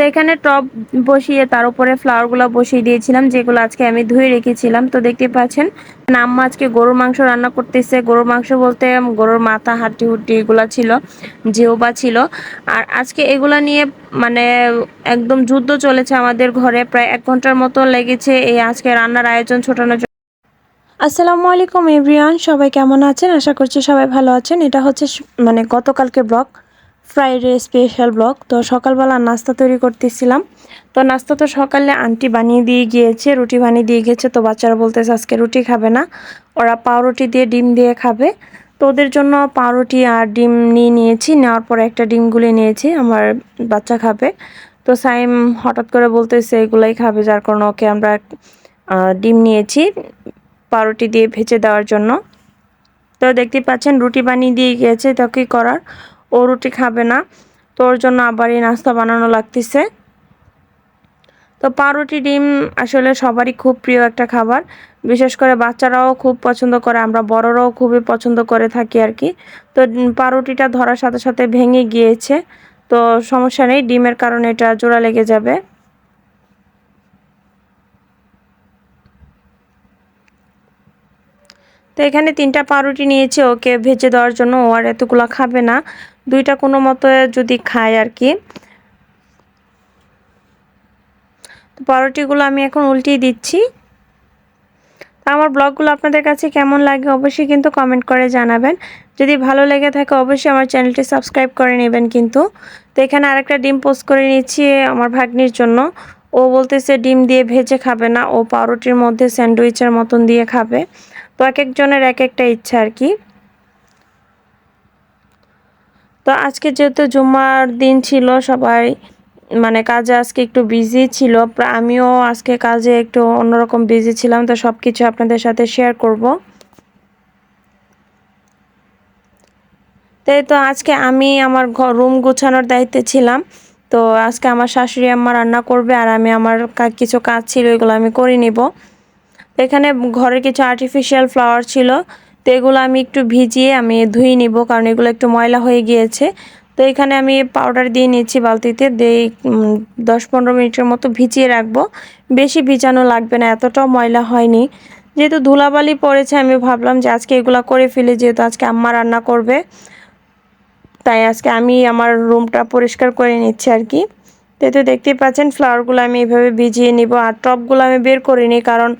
তো এখানে টপ বসিয়ে তার উপরে ফ্লাওয়ারগুলো বসিয়ে দিয়েছিলাম, যেগুলো আজকে আমি ধুয়ে রেখেছিলাম। তো দেখতে পাচ্ছেন আম্মা আজকে গরুর মাংস রান্না করতেছে। গরুর মাংস বলতে গরুর মাথা, হাড্ডি হুড্ডি এগুলো ছিল, জিওবা ছিল। আর আজকে এগুলা নিয়ে মানে একদম যুদ্ধ চলেছে আমাদের ঘরে, প্রায় এক ঘণ্টার মতো লেগেছে এই আজকে রান্নার আয়োজন ছোটানোর জন্য। আসসালামু আলাইকুম, এভরিওয়ান, সবাই কেমন আছেন? আশা করছি সবাই ভালো আছেন। এটা হচ্ছে মানে গতকালকে ব্লগ। Friday special blog. তো সকালবেলা নাস্তা তৈরি করতেছিলাম। তো নাস্তা তো সকালে আন্টি বানিয়ে দিয়ে গিয়েছে, রুটি বানিয়ে দিয়ে গিয়েছে। তো বাচ্চারা বলতেছে, আজকে রুটি খাবে না। ওরা পাউরুটি দিয়ে ডিম দিয়ে খাবে। তো ওদের জন্য পাউরুটি আর ডিম নিয়ে নিয়েছি। নেওয়ার পরে একটা ডিম গুলে নিয়েছি, আমার বাচ্চা খাবে। তো সাইম হঠাৎ করে বলতেছে, এগুলাই খাবে, যার কারণে ওকে আমরা ডিম নিয়েছি পাউরুটি দিয়ে ভেজে দেওয়ার জন্য। তো দেখতে পাচ্ছেন, রুটি বানিয়ে দিয়ে গিয়েছে, তো কী করার? ও রুটি খাবে না। তো ওর জন্য আবার এই নাস্তা বানানো লাগতেছে। তো পাউরুটি, ডিম আসলে সবারই খুব প্রিয় একটা খাবার। বিশেষ করে বাচ্চারাও খুব পছন্দ করে, আমরা বড়রাও খুবই পছন্দ করে থাকি আর কি। তো পাউরুটিটা ধরার সাথে সাথে ভেঙে গিয়েছে। তো সমস্যা নেই, ডিমের কারণে এটা জোড়া লেগে যাবে। তো এখানে তিনটা পাউরুটি নিয়েছে, ওকে ভেজে দেওয়ার জন্য। ও আর এতগুলো খাবে না। দুইটা কোনো মতো যদি খায় আর কি। তো পাউরুটিগুলো আমি এখন উল্টিয়ে দিচ্ছি। আমার ব্লগগুলো আপনাদের কাছে কেমন লাগে অবশ্যই কিন্তু কমেন্ট করে জানাবেন। যদি ভালো লেগে থাকে অবশ্যই আমার চ্যানেলটি সাবস্ক্রাইব করে নেবেন কিন্তু। তো এখানে আরেকটা ডিম পোস্ট করে নিচ্ছি আমার ভাগ্নির জন্য। ও বলতেছে ডিম দিয়ে ভেজে খাবে না, ও পাউরুটির মধ্যে স্যান্ডউইচের মতন দিয়ে খাবে। তো এক একজনের এক একটা ইচ্ছা আর কি। তো আজকে যেহেতু জুম্মার দিন ছিল, সবাই মানে কাজে আজকে একটু বিজি ছিল আমিও আজকে কাজে একটু অন্যরকম বিজি ছিলাম, তো সব কিছু আপনাদের সাথে শেয়ার করব। তাই তো আজকে আমি আমার ঘর রুম গুছানোর দায়িত্বে ছিলাম, তো আজকে আমার শাশুড়ি আম্মা রান্না করবে, আর আমি আমার কিছু কাজ ছিল এগুলো আমি করে নিব। এখানে ঘরের কিছু আর্টিফিশিয়াল ফ্লাওয়ার ছিল তো এগুলো আমি একটু ভিজিয়ে আমি ধুয়ে নিব, কারণ এগুলো একটু ময়লা হয়ে গিয়েছে। তো এখানে আমি পাউডার দিয়ে নিচ্ছি বালতিতে, দিয়ে দশ পনেরো মিনিটের মতো ভিজিয়ে রাখব। বেশি ভিজানো লাগবে না, এতটাও ময়লা হয়নি। যেহেতু ধুলাবালি পড়েছে, আমি ভাবলাম যে আজকে এগুলো করে ফেলি, যেহেতু আজকে আম্মা রান্না করবে। তাই আজকে আমি আমার রুমটা পরিষ্কার করে নিচ্ছি আর কি। তো দেখতেই পাচ্ছেন ফ্লাওয়ারগুলো আমি এইভাবে ভিজিয়ে নিব, আর টপগুলো আমি বের করিনি কারণ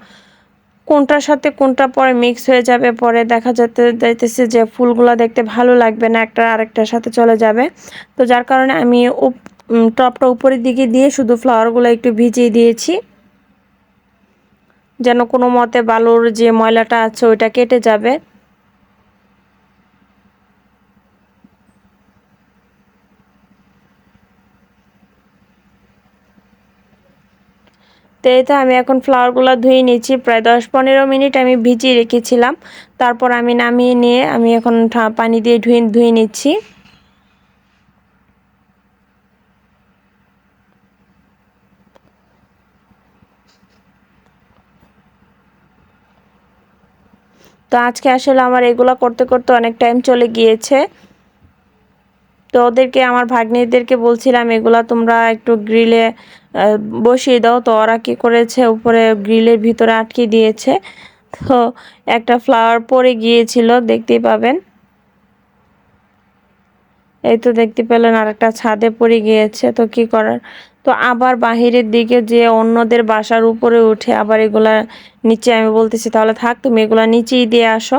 কোনটার সাথে কোনটা পরে মিক্স হয়ে যাবে, পরে দেখা যেতে যাইতেছে যে ফুলগুলো দেখতে ভালো লাগবে না, একটা আরেকটার সাথে চলে যাবে। তো যার কারণে আমি টপটা উপরের দিকে দিয়ে শুধু ফ্লাওয়ারগুলো একটু ভিজিয়ে দিয়েছি। যেন কোনো মতে বালুর যে ময়লাটা আছে ওইটা কেটে যাবে। তো এই তো আমি এখন ফ্লাওয়ারগুলো ধুয়ে নিচ্ছি প্রায় দশ পনেরো মিনিট আমি ভিজিয়ে রেখেছিলাম। তারপর আমি নামিয়ে নিয়ে আমি এখন পানি দিয়ে ধুয়ে ধুয়ে নিচ্ছি। তো আজকে আসলে আমার এগুলো করতে করতে অনেক টাইম চলে গিয়েছে। তো ওদেরকে, আমার ভাগ্নিদেরকে বলছিলাম, এগুলা তোমরা একটু গ্রিলে বসিয়ে দাও। তো ওরা কী করেছে, উপরে গ্রিলের ভিতরে আটকে দিয়েছে। তো একটা ফ্লাওয়ার পরে গিয়েছিল দেখতেই পাবেন। এই তো দেখতে পেলেন আর একটা ছাদে পড়ে গিয়েছে। তো কি করার? তো আবার বাহিরের দিকে যে অন্যদের বাসার উপরে উঠে আবার এগুলা নিচে, আমি বলতেছি, তাহলে থাক, তুমি এগুলা নিচেই দিয়ে আসো।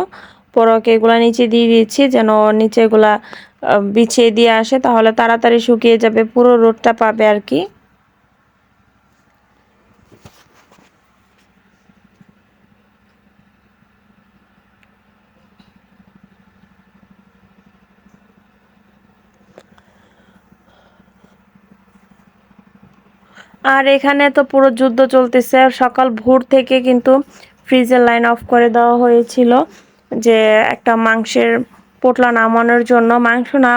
পরকে এগুলা নিচে দিয়ে দিচ্ছি, যেন নিচে এগুলা বিছিয়ে দিয়ে আসে, তাহলে তাড়াতাড়ি শুকিয়ে যাবে, পুরো রোদটা পাবে আর কি। আর এখানে তো পুরো যুদ্ধ চলতেছে সকাল ভোর থেকে কিন্তু ফ্রিজের লাইন অফ করে দেওয়া হয়েছিল যে একটা মাংসের পোটলা নামানোর জন্য মাংস না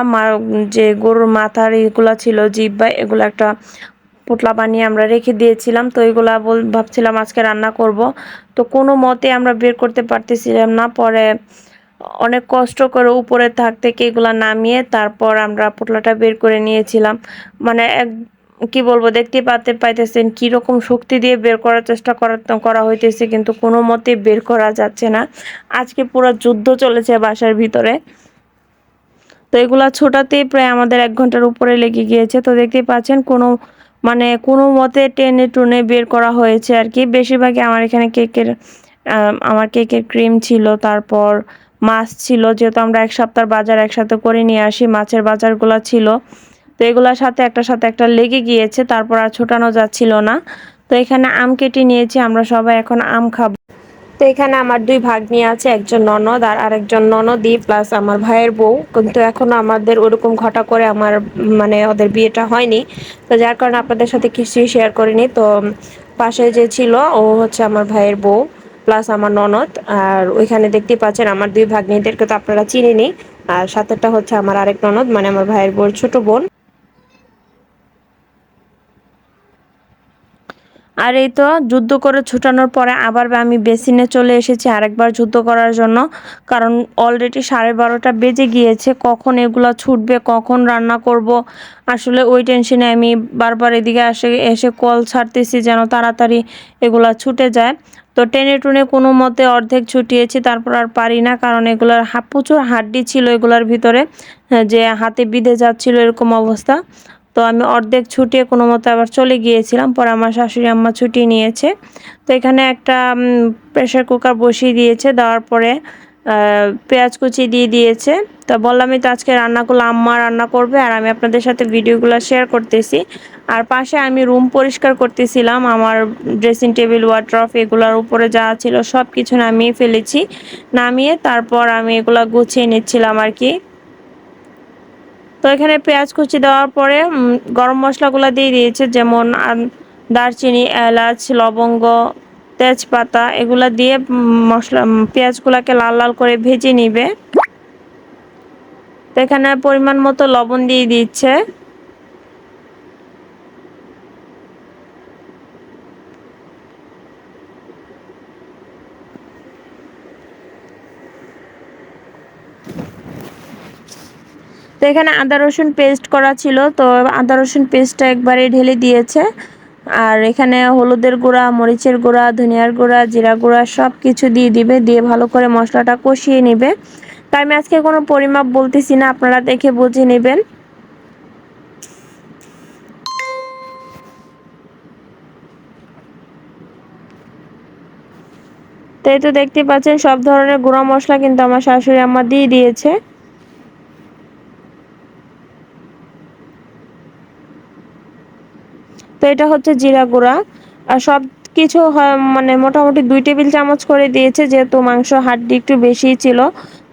যে গরুর মাথার এগুলো ছিল, জিব্বা, এগুলো একটা পোটলা বানিয়ে আমরা রেখে দিয়েছিলাম। তো এগুলা বল, ভাবছিলাম আজকে রান্না করব। তো কোনো মতে আমরা বের করতে পারতেছিলাম না। পরে অনেক কষ্ট করে উপরে থাক থেকে এগুলা নামিয়ে তারপর আমরা পোটলাটা বের করে নিয়েছিলাম। মানে এক কি বলব, দেখতে পাতে পাইতেছেন কি রকম শক্তি দিয়ে বের করার চেষ্টা করা করা হইতেছে, কিন্তু কোনো মতে বের করা যাচ্ছে না। আজকে পুরো যুদ্ধ চলেছে বাসার ভিতরে। তো এগুলা ছোটাতেই প্রায় আমাদের এক ঘণ্টার উপরে লেগে গিয়েছে। তো দেখতেই পাচ্ছেন কোনো মানে কোনো মতে টেনে টুনে বের করা হয়েছে আর কি। বেশিরভাগই আমার এখানে কেকের আমার কেকের ক্রিম ছিল, তারপর মাছ ছিল। যেহেতু আমরা এক সপ্তাহ বাজার একসাথে করে নিয়ে আসি, মাছের বাজারগুলো ছিল। তো এগুলোর সাথে একটা সাথে একটা লেগে গিয়েছে, তারপর আর ছোটানো যাচ্ছিল না। তো এখানে আম কেটে নিয়েছি, আমরা সবাই এখন আম খাব। তো এখানে আমার দুই ভাগ্নি আছে, একজন ননদ আর আরেকজন ননদি প্লাস আমার ভাইয়ের বউ। কিন্তু এখনও আমাদের ওরকম ঘটা করে আমার মানে ওদের বিয়েটা হয়নি। তো যার কারণে আপনাদের সাথে কিছুই শেয়ার করিনি। তো পাশে যে ছিল, ও হচ্ছে আমার ভাইয়ের বউ প্লাস আমার ননদ। আর ওইখানে দেখতে পাচ্ছেন আমার দুই ভাগ্নিদেরকে তো আপনারা চিনিনি আর সাথেটা হচ্ছে আমার আরেক ননদ মানে আমার ভাইয়ের বউর ছোট বোন। আর এই তো যুদ্ধ করে ছুটানোর পরে আবার আমি বেসিনে চলে এসেছি আরেকবার যুদ্ধ করার জন্য। কারণ অলরেডি সাড়ে বারোটা বেজে গিয়েছে, কখন এগুলো ছুটবে, কখন রান্না করব? আসলে ওই টেনশনে আমি বারবার এদিকে আসে, এসে কল ছাড়তেছি যেন তাড়াতাড়ি এগুলো ছুটে যায়। তো টেনে টুনে কোনো মতে অর্ধেক ছুটিয়েছি, তারপর আর পারি না, কারণ এগুলোর প্রচুর হাড্ডি ছিল এগুলোর ভিতরে, যে হাতে বিঁধে যাচ্ছিল এরকম অবস্থা। তো আমি অর্ধেক ছুটিয়ে কোনো মতো আবার চলে গিয়েছিলাম, পরে আমার শাশুড়ি আম্মা ছুটি নিয়েছে। তো এখানে একটা প্রেশার কুকার বসিয়ে দিয়েছে, দেওয়ার পরে পেঁয়াজ কুচি দিয়ে দিয়েছে। তো বললামই তো আজকে রান্নাগুলো আম্মা রান্না করবে আর আমি আপনাদের সাথে ভিডিওগুলো শেয়ার করতেছি। আর পাশে আমি রুম পরিষ্কার করতেছিলাম, আমার ড্রেসিং টেবিল ওয়ার্ড্রফ এগুলোর উপরে যা ছিল সব কিছু নামিয়ে ফেলেছি। নামিয়ে তারপর আমি এগুলো গুছিয়ে নিচ্ছিলাম আর কি। তো এখানে পেঁয়াজ কুচি দেওয়ার পরে গরম মশলাগুলো দিয়ে দিয়েছে, যেমন দারচিনি, এলাচ, লবঙ্গ, তেজপাতা, এগুলো দিয়ে মশলা পেঁয়াজগুলোকে লাল লাল করে ভেজে নিবে। তো এখানে পরিমাণ মতো লবণ দিয়ে দিচ্ছে। তো এখানে আদা, রসুন পেস্ট করা ছিল। তো আদা, রসুন পেস্টটা একবারে ঢেলে দিয়েছে। আর এখানে হলুদের গুঁড়া, মরিচের গুঁড়া, ধনিয়ার গুঁড়া, জিরা গুঁড়া সব কিছু দিয়ে দিবে। দিয়ে ভালো করে মশলাটা কষিয়ে নেবে। তাই আমি আজকে কোনো পরিমাপ বলতেছি না, আপনারা দেখে বুঝে নেবেন। তো এই তো দেখতে পাচ্ছেন, সব ধরনের গুঁড়া মশলা কিন্তু আমার শাশুড়ি আমার দিয়ে দিয়েছে। তো এটা হচ্ছে জিরা গুঁড়া। আর সব কিছু মানে মোটামুটি দুই টেবিল চামচ করে দিয়েছে, যেহেতু মাংস হাড্ডি একটু বেশি ছিল,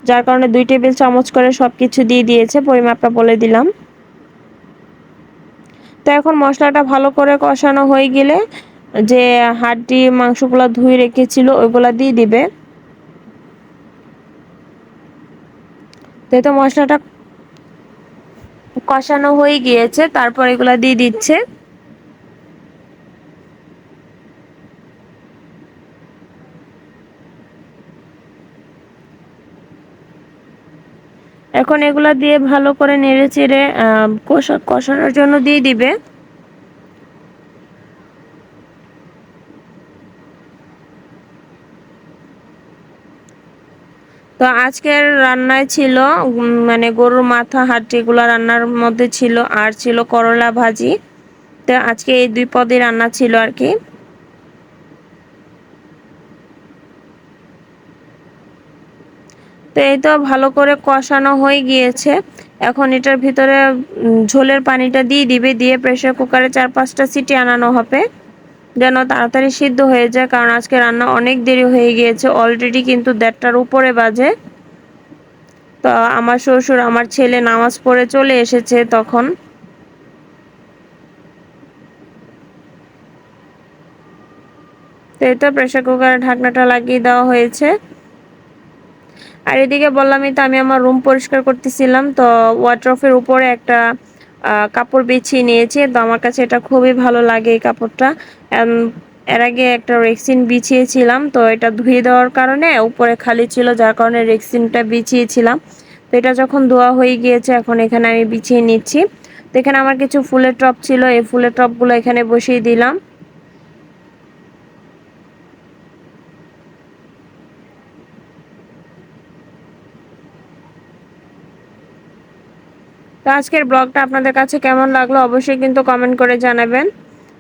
যার কারণে দুই টেবিল চামচ করে সব কিছু দিয়ে দিয়েছে, পরিমাপটা বলে দিলাম। তো এখন মশলাটা ভালো করে কষানো হয়ে গেলে যে হাড্ডি মাংসগুলো ধুয়ে রেখেছিল, ওইগুলা দিয়ে দিবে। তো মশলাটা কষানো হয়ে গিয়েছে, তারপর এগুলা দিয়ে দিচ্ছে। এখন এগুলা দিয়ে ভালো করে নেড়ে চেড়ে কষানোর জন্য দিয়ে দিবে। তো আজকের রান্নায় ছিল মানে গরুর মাথা হাড্ডিগুলো রান্নার মধ্যে ছিল, আর ছিল করলা ভাজি। তো আজকে এই দুই পদই রান্না ছিল আর কি। তো এই তো ভালো করে কষানো হয়ে গিয়েছে। এখন এটার ভিতরে ঝোলের পানিটা দিয়ে দিবে, দিয়ে প্রেশার কুকারে চার পাঁচটা সিটি আনানো হবে। যেন তাড়াতাড়ি সিদ্ধ হয়ে যায়, কারণ আজকে রান্না অনেক দেরি হয়ে গিয়েছে অলরেডি কিন্তু দেড়টার উপরে বাজে। তো আমার শ্বশুর, আমার ছেলে নামাজ পড়ে চলে এসেছে তখন। তো তো প্রেশার কুকারে ঢাকনাটা লাগিয়ে দেওয়া হয়েছে। আর এদিকে বললামই তো, আমি আমার রুম পরিষ্কার করতেছিলাম, তো ওয়াট্রফের উপরে একটা কাপড় বিছিয়ে নিয়েছি, তো আমার কাছে এটা খুবই ভালো লাগে এই কাপড়টা। এর আগে একটা রেক্সিন বিছিয়েছিলাম, তো এটা ধুয়ে দেওয়ার কারণে উপরে খালি ছিল, যার কারণে রেক্সিনটা বিছিয়েছিলাম। তো এটা যখন ধোয়া হয়ে গিয়েছে, এখন এখানে আমি বিছিয়ে নিচ্ছি। তো এখানে আমার কিছু ফুলের টপ ছিল, এই ফুলের টপগুলো এখানে বসিয়ে দিলাম। তো আজকের ব্লগটা আপনাদের কাছে কেমন লাগল অবশ্যই কিন্তু কমেন্ট করে জানাবেন।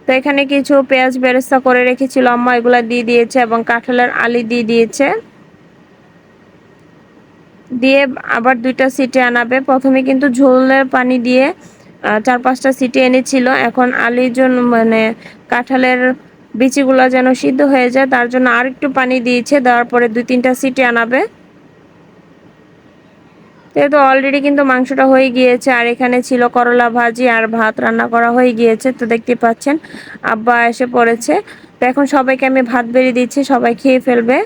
তো এখানে কিছু পেঁয়াজ বেরেস্তা করে রেখেছিল আম্মা এগুলা দিয়ে দিয়েছে এবং কাঁঠালের আলি দিয়ে দিয়েছে। দিয়ে আবার দুইটা সিটে আনাবে। প্রথমে কিন্তু ঝোলের পানি দিয়ে চার পাঁচটা সিটি এনেছিল। এখন আলির জন্য মানে কাঁঠালের বিচিগুলো যেন সিদ্ধ হয়ে যায়, তার জন্য আর একটু পানি দিয়েছে। দেওয়ার পরে দুই তিনটা সিটি আনাবে। যেহেতু অলরেডি কিন্তু মাংসটা হয়ে গিয়েছে, আর এখানে ছিল করলা ভাজি আর ভাত রান্না করা হয়ে গিয়েছে, তো দেখতে পাচ্ছেন আব্বা এসে পড়েছে। তো এখন সবাইকে আমি ভাত বেরিয়ে দিচ্ছি, সবাই খেয়ে ফেলবে।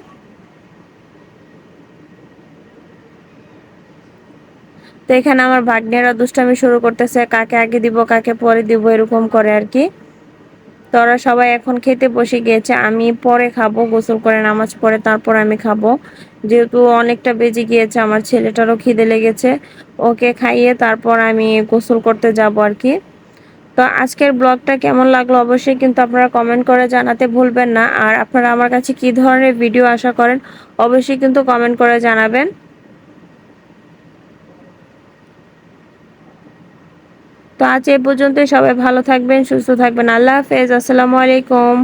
তো এখানে আমার ভাগ্নেরা দুষ্টামি শুরু করতেছে, কাকে আগে দিব, কাকে পরে দিব, এরকম করে আর কি। তো ওরা সবাই এখন খেতে বসে গিয়েছে, আমি পরে খাব, গোসল করে নামাজ পড়ে তারপর আমি খাব। যেহেতু অনেকটা বেজে গিয়েছে, আমার ছেলেটারও খিদে লেগেছে। ওকে খাইয়ে তারপর আমি গোসল করতে যাব আর কি। তো আজকের ব্লগটা কেমন লাগল অবশ্যই কিন্তু আপনারা কমেন্ট করে জানাতে ভুলবেন না। আর আপনারা আমার কাছে কি ধরনের ভিডিও আশা করেন অবশ্যই কিন্তু কমেন্ট করে জানাবেন। তো আজ এ পর্যন্তই, সবাই ভালো থাকবেন, সুস্থ থাকবেন। আল্লাহ হাফেজ, আসসালামু আলাইকুম।